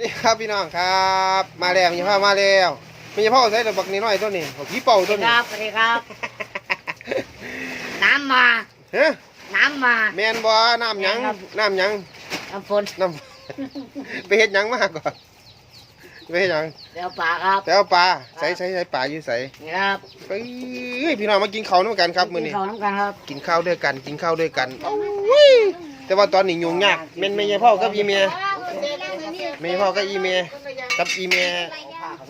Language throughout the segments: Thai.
สดีครับพี่น้องครับ มาแล้วมีพ่อมาแล้วมีพ่อใส่ระบักนี้น้อยตัวนี้เอาผีเป่าสตัวัวสดีนี้ครับสวัสดีครับ น้ำมาเฮ้ยน้ำมาแมนบ่น้ำหยังแม่นครับน้ำหยังน้ำฝนน้ำไปเฮ็ดหยังมาก่อนไปเฮ็ดหยังเดี๋ยวป่าครับแต่เอาปลาใส่ใส่ใส่ปลาอยู่ใส่นี่ครับไปพี่น้องมากินข้าวด้วยกันครับมื้อนี้กิข้าวน้ำกันครับกินข้าวด้วยกันกินข้าวด้วยกันโอ้ยแต่ว่าตอนนี้ยุ่งยากแม่นแม่ยายพ่อกับอีเมียแม่ยายพ่อกับอีเมียกับอีเมีย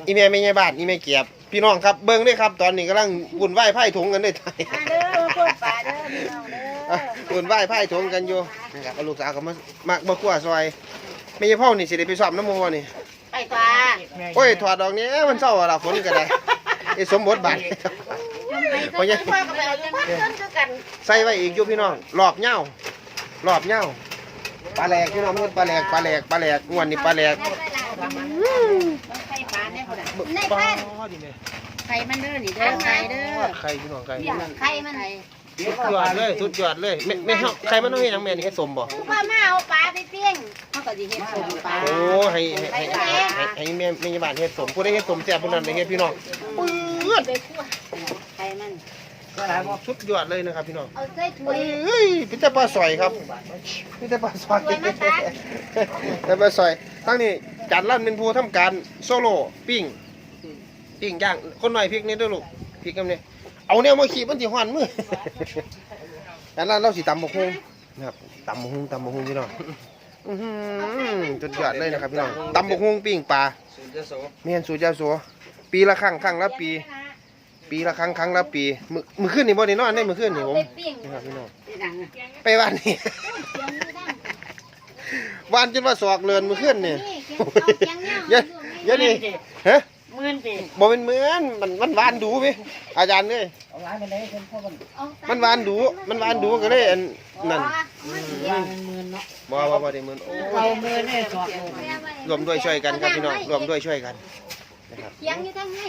อีเมียแม่ยายบ้านอีเมียเกียบ พี่น้องครับเบิ่งด้วยครับ ตอนนี้กำลังวุ่นวายไพ่ถุงกันด้วยไทยเด้อพูดป่าเด้อพี่น้องเด้ออะวุ่นวายไพ่ถุงกันอยู่นะครับเอาลูกสาวก็มามามาคั่วซอยแม่ยายพ่อนี่สิได้ไปสอบน้ำมันนี่ไปป่าโอ้ยถอดดอกนี้มันเศร้าอะล่ะฝนก็ได้ไอ้สมบทบาทไปก็พ่อก็ไปเอาเงินมาเงินคือกันใส่ไว้อีกอยู่พี่น้องหลอบเหย้าหลอบเหย้า ปลาแหลกพี่น้องมันปลาแหลกปลาแหลกปลาแหลกงวนนี่ปลาแหลกไปป่าเนี่ยคนในพันไข่มันเด้อนี่เด้อไข่เด้อไข่พี่น้องไข่ไข่มันสุดยอดเลยสุดยอดเลยไม่ไม่เฮาไข่มันต้องเฮ็ดหยังแม่นี่เฮ็ดสมบ่พ่อมาเอาปลาไปเปี้ยงเขาก็สิเฮ็ดสมปลาโอ้ให้ให้ให้ให้ให้แม่แม่ยายบ้านเฮ็ดสมผู้ใดเฮ็ดสมแซ่บผู้นั้นได้เฮ็ดพี่น้องปื๊ดไปคั่วไข่มัน สุดยอดเลยนะครับพี่น้องเอาใส่ถ้วยเอ้ยเป็นแต่ปลาสอยครับเป็นแต่ปลาสอยแต่ปลาสอยทั้งนี้จานลั่นเป็นผู้ทำการโซโล่ปิ้งปิ้งย่างคนหน่อยพริกนี่ด้วยลูกพริกกำนี่เอาแนวมาขีบมันสิฮ้อนมือจานลั่นเราสิตำบกฮุงนะครับตำบกฮุงตำบกฮุงพี่น้องอื้อหือสุดยอดเลยนะครับพี่น้องตำบกฮุงปิ้งปลาเมียนสูตรยาสัวปีละครั้งครั้งละปี ปีละครั้งครั้งละปีมือมือขึ้นนี่บ่ได้นอนได้มือขึ้นนี่ผมไปเปี้ยงนะครับพี่น้องที่ดังอะไปบ้านนี่วานจนว่าศอกเลือนมือขึ้นนี่เยอะเยอะนี่ฮะหมื่นสิบ่เป็นเหมือนมันมันวานดูพี่อาจารย์เอ้ยเอาไว้ไปเลยเพิ่นพ่อมันมันวานดูมันวานดูก็เลยอันนั่นวางเป็นหมื่นเนาะบ่บ่บ่ได้เหมือนโอ้เอาหมื่นเนี่ยสอบเลยรวมด้วยช่วยกันครับพี่น้องรวมด้วยช่วยกัน เสียงอยู่ทั้งให้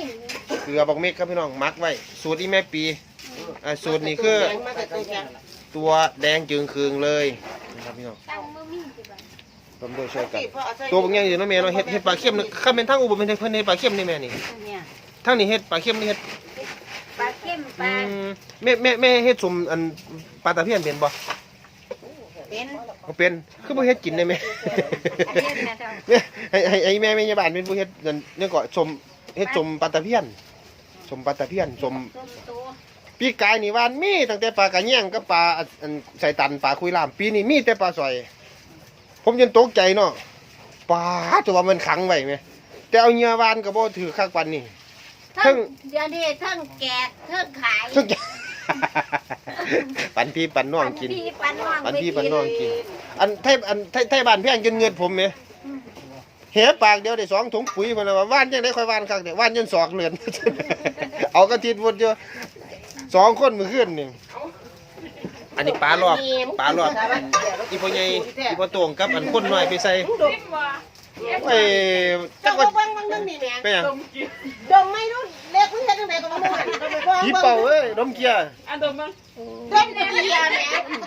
เกลือบักเม็ดครับพี่น้องมักไว้ สูตรอีแม่ปีอ่าสูตรนี้คือตัวแดงจึงคืงเลยนะครับพี่น้องตั้งมือมีสิบ่รวมด้วยช่วยกันตัวบางอย่างอยู่เนาะแม่เนาะเฮ็ดเฮ็ดปลาเค็มนี่ข้าเป็นทางอุบลเป็นเพิ่นเฮ็ดปลาเค็มนี่แม่นี่เนี่ยทางนี้เฮ็ดปลาเค็มนี่เฮ็ดปลาเค็มปอืลามแม่แม่แม่เฮ็ดสมอันปลาตะเพียนเป็นบ่ เป็นบ่เป็นคือบ่เฮ็ดกินได้แม่อันนี้นะเจ้าเนี่ยให้ให้ให้แม่แม่ยายบ้านเป็นผู้เฮ็ดนั่นเนี่ยก็สมเฮ็ดสมปลาตะเพียนสมปลาตะเพียนสมต้มตัวปีกายนี่วานมีตั้งแต่ปลากระเนียงกับปลาอันใส่ตันปลาคุยลาม ปีนี้มีแต่ปลาสอย ผมจนตกใจเนาะปลาตัวว่ามันขังไว้แม่แต่เอาเหยื่อวานก็บ่ถือคักปานนี้ทั้งเดี๋ยวนี้ทั้งแกะทั้งขาย ทุกอย่าง ปันพี่ปันน้องกินพี่ปันน้องปันพี่ปันน้องกิน อันไทยอันไทยไทยบ้านเพียงจนเงินผมไหมเหียปากเดียวได้สองถุงปุ๋ยมันว่าว่านยังได้ค่อยว่านคักแต่ว่านจนสอกเลือนเอากระติดวนเดียวสองคนมือขึ้นนี่อันนี้ปลาหลอกปลาหลอกอีพ่อใหญ่อีพ่อโต่งกับอันคนน้อยไปใส่ไอ้จัเจ้ากก็ว่าเบิ่งเบิ่งเรื่องนี้แหม่ไปหยังดมไม่รู้ เล็กมันเฮ็ดจังไดก็บ่รู้หั่นดมไปเบิ่งผีเบิ่งเป่าเอ้ยดมเกียร์ดมเกียร์แหม่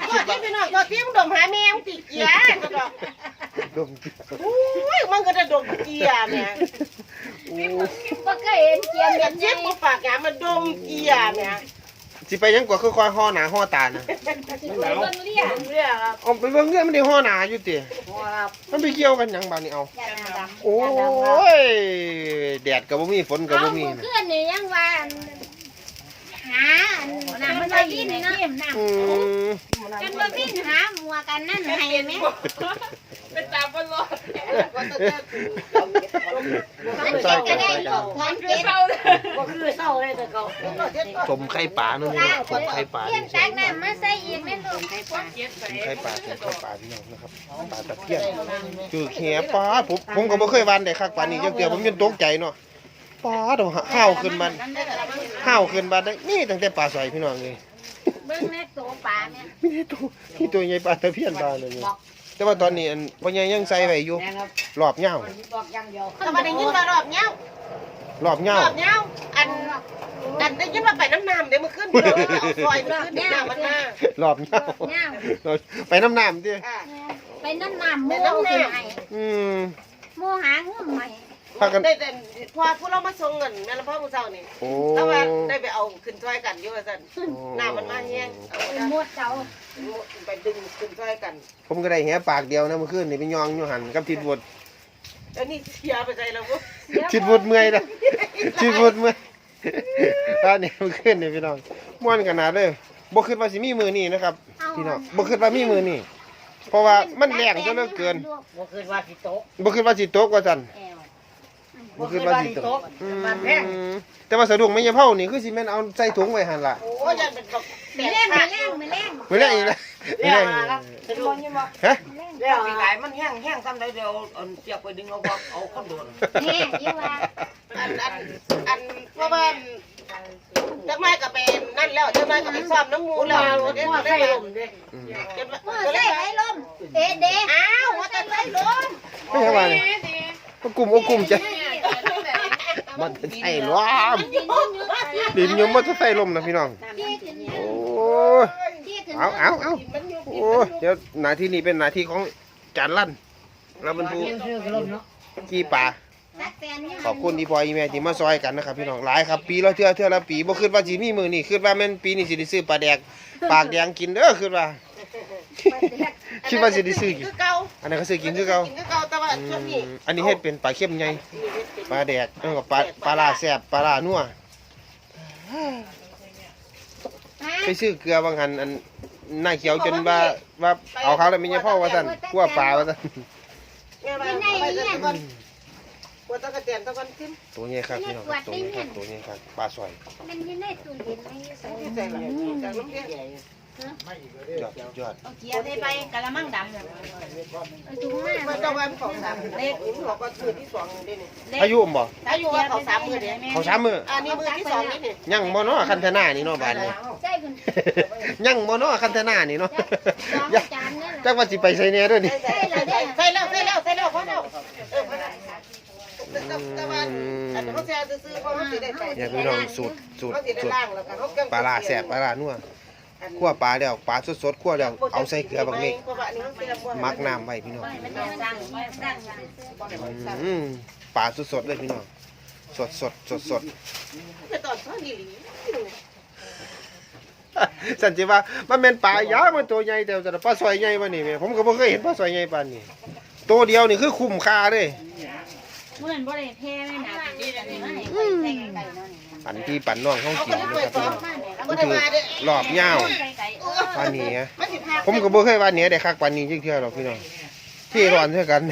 ก็ที่พี่น้องก็ที่มึงดมหาแม่มึงติเกียร์ก็ดอกดมเกียร์อุ้ยมันก็จะดมเกียร์แหม่โอ้บ่เคยเห็นเกียมอแบย่าบเจ็นี้บบ่ปากหยามันดมเกียร์แหม่สิไปหยังกว่าคือคอยห่อหนาห่อตานะเบิ่งเรียกเรื่องครับเอาไปเบิ่งเงื่อนมันได้ห่อหนาอยู่ติครับมันไปเกี่ยวกันหยังบาดนี้เอาอย่าดำโอ้ย แดดก็บ่มีฝนก็เอาบ่มีมือนะเคลื่อนนี่ยังว่าหาน้ำมันบ่วินเนาะน้อืมำจนบ่วินหาหมัวกันนั่นให้แม่ ก็นต้องเจอมันเก็บก็ได้ลูกมันเก็บก็คือเศร้าเลยแต่เก่าสมไข่ปลานาะนี่สมไข่ปลาเลี้ยงใช่จากน้ำมาใส่อีกแม่ลูกไข่ปลาสมไข่ปลาสมไข่ปลาพี่น้องนะครับปลาตะเพียนคือแหปลาผมผมก็บ่เคยวานได้คักปานนี้จักเทื่อผมจนตกใจเนาะปลาเดอกห้าวขึ้นมันห้าวขึ้นมาได้นี่ตั้งแต่ปลาใสอยพี่น้องเลยเบิ่งแม่โตปลาเนี่ยไมีแต่ตัวมีตัวใหญ่ปลาตะเพียนปลาเลยเนี่ย แต่ว่าตอนนี้อันพ่อใหญ่ยังใส่ไว้อยู่แม่ครับรอบเหย้าบอกอย่างเดียวแต่ว่าได้ยินว่ารอบเนี้ยรอบเหย้ารอบเนี้ยอันอันได้ยินว่าไปน้ำน้ำเดี๋ยวมันขึ้นพี่น้องเอาซอยมันขึ้นน้ำมันมารอบเหย้าย่างไปน้ำน้ำดิอ่าไปน้ำน้ำมูขึ้นให้อืม โมหางุ่มใหม่ พากัน ได้แต่พอผู้เรามาส่งเงินแม่ละพ่อผู้เจ้านี่โอ้ แต่ว่าได้ไปเอาขึ้นช่วยกันอยู่ว่าซั่นน้ำมันมาแห้งเอาเป็นได้หมดเจ้าไปดึงขึ้นช่วยกันผมก็ได้แหปากเดียวนะเมื่อคืนนี่ไปยองอยู่หันกับทิดวดแล้วนี่เสียไปใจแล้วบ่ทิดวดเมื่อยนะทิดวดเมื่อยตอนนี้เมื่อคืนนี่พี่น้องม่วนขนาดเลยบ่คิดว่าสิมีมือนี่นะครับพี่น้องบ่คิดว่ามีมือนี่เพราะว่ามันแรงจนเหลือเกินบ่คืนว่าสิโต๊ะบ่คิดว่าสิตกว่าซั่นแอว บ่คิดว่าสิตกอืมันแพงมแต่ว่าสะดุ้งไม่ยาเผานี่คือสิแม่นเอาใส่ถุงไว้หั่นล่ะโอ้ยยังเป็นบอกแตไม่กเล่นขาไม่ดเล่นไม่เล่นมื้อแรกอีกแล้วมื้อแรกอีกแล้วสะดวกยังบ่ฮะไม่เล่นเรื่องปีอะกไรายมันแห้งแห้งซ้ำได้เดียวเอาเสียบไปดึงเอาเอาเอาคนโดนแม่ยี่ว่าอันอันอันเพราะว่าจักไม้ก็เป็นนั่นแล้วจักไม้ก็ไปซ้อมน้ำมูแล้วเดี๋ยวหัวได้ไข่ไปลมเด้อืมเดี๋ยวเมื่อเดี๋ยวใส่ได้ไอ้ลมเอ๊ะเด้อ้าวว่าแต่ไรลมไม่ใช่ว่านี่ก็กลุ่มก็กลุ่มใจ มันเป็นไอ้ล้อมดินยมมันจะใส่ลมนะพี่น้องที่ขึ้นโอ้ยที่ขึ้นเอาเอาเอาโอ้ยเดี๋ยวหน้าที่นี้เป็นหน้าที่ของจานลั่นเราเป็นผู้ชื่อลมเนาะกี่ป่ารักแฟนเนี่ยขอบคุณที่พ่ออีแม่ที่มาซอยกันนะครับพี่น้องหลายครับ ปีละเทื่อเทื่อละปีบ่คิดว่าสิมีมื้อนี้คิดว่าแม่นปีนี้สิได้ซื้อปลาแดก ปากแดงกินเด้อคิดว่า คิดว่าสิได้ซื้อกิน คือเก่าอันนั้นก็ซื้อกินคือเก่ากินคือเก่าแต่ว่าอืช่วงนี้มอันนี้เฮ็ดเป็นปลาเค็มใหญ่ปลาแดกแล้วก็ปลาปลาลาแซ่บปลาลานัวไปซื้อเกลือบางหันอันหน้าเขียวจนว่าว่าเอาเขาแล้วมีเฉพาะว่าซั่นคั่วปลาว่าซั่นแม่ว่าเอาไปแต่ก่อนปวดตะกะเตียนตะกันขึ้นตัวใหญ่ครับพี่น้องครับตัวใหญ่ครับตัวใหญ่ครับปลาสอยมันอยังได้ตู้เย็นไม่ใส่ที่ใส่หลังจากน้ำเลี้ยง ยอดยอด เอาเกียร์ได้ไปกะละมังดำเอาถุงมามันต้องวันของสามเล็กนี่บอกว่าคือที่สองนี่นี่อายุผมบ่ถ้าอยู่ว่าเขาสามมือเดียวเขาสามมืออันนี้มือที่สองนี่นี่ยังบ่เนาะคันธนานี่เนาะบาดนี้ใส่คุณยังบ่เนาะคันธนานี่เนาะสองยังจานนี่แหจัละกว่าสิไปไสแหน่เด้อนี่ใส่แล้วใส่แล้วใส่แล้วใส่แล้วพอแล้วเออพอแล้วแต่ว่าอันนี้เขาแซ่ซื้อเพราะมันสิได้ใส่เนี่ยพี่น้องสูตรสูตรเขาสิได้สูตรล่างแล้วกันเขาเกี่ยงปลาร้าแซ่บปลาร้านัว คั่วปลาแล้วปลาสดๆคั่วแล้วเอาใส่เกลือบักเล็กมักน้ำไว้พี่น้องมันยังสั่งสั่งอืมปลาสดๆเลยพี่น้องสดสดสดสดคือตอนเช้านี่หลีๆสันจิว่ามันเป็นปลายาวมันตัวใหญ่แต่แต่ปลาสอยใหญ่ปานนี้แม่ผมก็บ่เคยเห็นปลาสอยใหญ่ปานนี้ตัวเดียวนี่คือคุ้มค่าเลยเมื่อนั้นบ่ได้แพ้ไม่หนาดีแต่นี่ให้ไปใส่ไก่เนาะปันพี่ปันน้องเขาเอากิก็นได้นะเปิคดรับซพี่อน้องงมันได้มาเด้รอบยาวไก่ไก่เออปานนี้ฮะมันสิพาผมก็บ่เคยว่าเหนี้ได้คักปานนี้จักเทื่อหรอกพี่น้องที่ร้อนเท่ากัน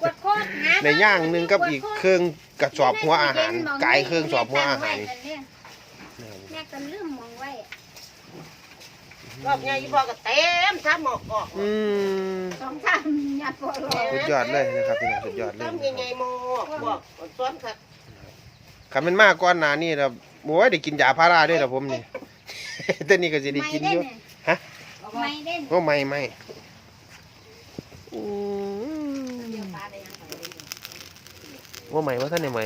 กวดโคตรหาในย่างหนึงกับอีกเครื่องกระสอบหัวอาหารกายเครื่องสอบหัวอาหารแม่ก็ลืมมองไว้รอบใหญ่อีพ่อก็เต็มซ้ำหมอกออกอืมสองสามหยาดปวดร้อนสุดยอดเลยนะครับพี่น้องสุดยอดเลยซ้ำใหญ่ๆหมอกบอกซ้อนครับ คันเป็นมาก่อนหน้านี้แล้วโอ้ยได้กินยาพาราด้วยล่ะผมนี่ แต่นี่ก็สิได้กินอยู่ฮะไม่เด่นโอ้ไม่ไม่อืมว่าใหม่ว่าท่านได้ใหม่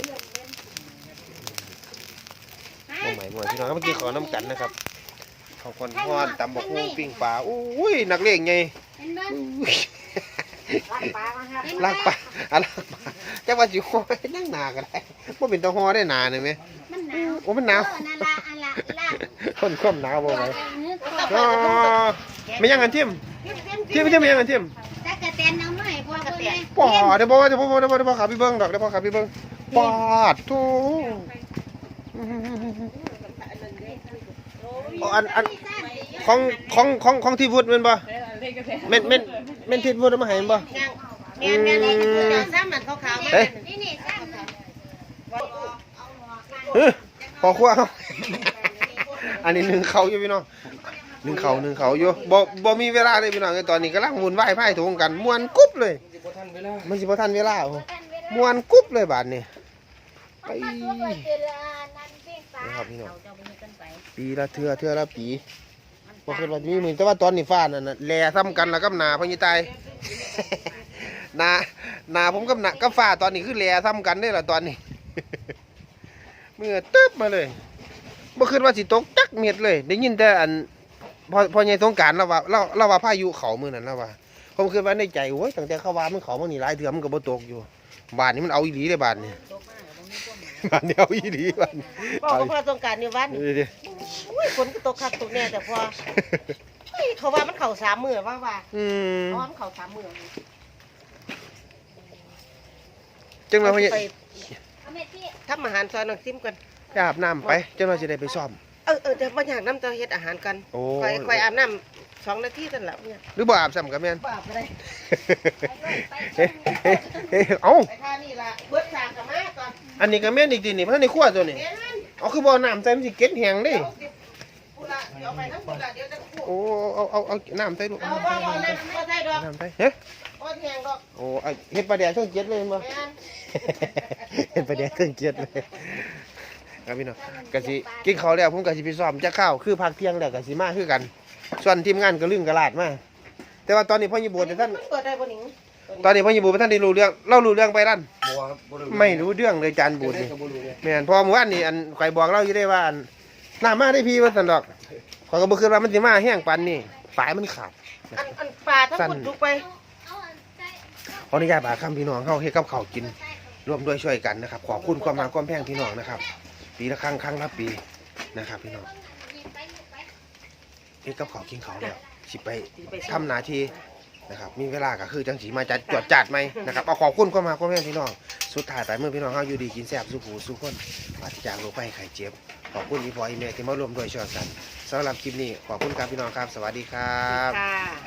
ว่าใหม่ว่าพี่น้องครับเมื่อกี้ขอน้ำกันนะครับขอบคนทอดตำบักหุ่งปิ้งปลาอุ้ยนักเลงไงเห็นบ่อุ้ยปลามาครับเห็นลากปลาอะลากปลา จักว่าสิฮอให้นั่งหนาก็ได้บ่เป็นตาฮอได้หนาเลยไหมมันหนาวโอ้มันหนาวเออนั่นละอันละละคนความหนาวบ่ไหวเนื้ออ๋อไม่ยังกันทิมทิมทิมไม่ยังกันทิมตะกะแตนเอามาให้พ่อเพิ่นแม่ปอดเดี๋ยวบอกว่าเดี๋ยวบอกเดี๋ยวบอกเดี๋ยวบอกขาพี่เบิ้งดอกเดี๋ยวบอกขาพี่เบิ้งปอดโทูอันอันของของของของที่วุฒิแม่นบ่แม่นแม่นแม่นที่วุฒิเอามาให้ แม่นบ่แม่แม่นี่คือเดี๋ยวซ้ำมันขาวๆมาเฮ้ย นี่นี่ซ้ำนะเฮ้ยพอครัวเอาอันนี้หนึ่งเขาอยู่พี่น้องหนึ่งเขาหนึ่งเขาอยู่บ่บ่มีเวลาเลยพี่น้องตอนนี้กำลังวุ่นวายพ่ายถุงกันม่วนกุ๊บเลย มันสิบ่ทันเวลาโอ้ม่วนกุ๊บเลยบาดนี้ไป มันตัวเกิดละนั่นปิ้งปลานะครับพี่น้อง ปีละเทื่อเทื่อละปีบ่คิดว่าจะมีมื้อแต่ว่าตอนนี้ฟ้านั่นน่ะแลซ้ำกันแล้วกับหนาพญตาย หนาหนาผมกับหนากับฟ้าตอนนี้คือแลซ้ำกันเด้อล่ะตอนนี้ เมื่อตึ๊บมาเลยบ่คิดว่าสิตกจักเม็ดเลย ได้ยินแต่อันพอพอใหญ่สงกรารแล้วว่าเราเราว่าพายุเขามื้อนั้นแล้วว่าผมคิดว่าในใจโอ้ยตั้งแต่เขาว่ามันเขามันนี่หลายเทื่อมันก็บ่ตกอยู่ บานนี้มันเอาอีหลีเลยบานนี่บานนี้เอาอีหลีบานบอกกับพ่อสงกรารนี่วันนี่ดิอุ้ยฝนก็ตกคักตกแน่แต่พอเฮ้ยเขาว่ามันเข่าสามมือว่าว่าอืมเพราะว่ามันเข่าสามมือ จังเราไปพยาเอาเม็ดพี่ทำอาหารซอยน้องซิมกันไปอาบน้ำไปจังเราจะได้ไปซ่อม เออเออเดี๋ยวมาอยากน้ำเจ้าเฮ็ดอาหารกันโอ้คอยคอยอาบน้ำสองนาทีนั่นแหละเนี่ยหรือบ่อาบซ้ำกับแม่นบ้าไปได้เฮ้เฮ้เฮ้เอ้าไปท่านี่ล่ะเบิดสางกับมาก่อนอันนี้ก็แม่นอีกทีนี่เพราะในครัวตัวนี้เดี๋ยวนั้นเอาคือบ่อน้ำใส่มันสิเก็ดแห้งเดิ เดี๋ยวสิพูดละเดี๋ยวเอาไปทั้งพูดละเดี๋ยวจะพูดโอ้เอาเอาเอาน้ำใส่ลูกเอาบ่บ่นั่นบ่ใช่ดอกน้ำใส่เฮ้บ่แทงดอกโอ้เอาเฮ็ดปลาแดกเครื่องเจ็ดเลยมั้ยแม่น เฮ็ดปลาแดกเครื่องเจ็ดเลยครับพี่น้องก็สิกินข้าวแล้วผมก็สิไปซ้อมจะข้าวคือพักเที่ยงแล้วก็สิมาคือกัน ส่วนทีมงานก็ลึงกระลาดมาแต่ว่าตอนนี้พ่อญี่ปุ่นท่านเปิดได้บ่หนิงตอนนี้พ่อญี่ปุ่นท่านได้รู้เรื่องเล่ารู้เรื่องไปนั่นบัวครับบ่ด้ไม่รู้เรื่องเลยจานบูดนี่ แม่นพอเมื่อวานนี่อันข่อยบอกเล่าอยู่ได้ว่าอัน น้ามาได้พี่ว่าสันดอกข่อยก็บ่คิดว่ามันสิมาแห้งปานนี้ฝายมันขาด อันอันปลาทั้งหมดลุกไปเอาอันใส่ขออนุญาตบาคำพี่น้องเฮาเฮ็ดกับข้าวกิน ร่วมด้วยช่วยกันนะครับ ขอบคุณความมาความแพงพี่น้องนะครับ ปีละครั้งครั้งละปีนะครับ พี่น้องยิงไปยิงไปเฮ็ดกับข้าวกินข้าวแล้วสิไปทำหน้าที่นะครับ มีเวลาก็คือจังสีมาจัดจวดจัดไหมนะครับเอาขอบคุณความมาความแพงพี่น้อง สุดท้ายไปเมื่อพี่น้องเฮาอยู่ดีกินแซ่บสู้หูสู้คนปราศจากโรคภัยไข้เจ็บ ขอบคุณอีพออีเมลที่มาร่วมด้วยช่วยกันสำหรับคลิปนี้ขอบคุณครับพี่น้องครับ สวัสดีครับ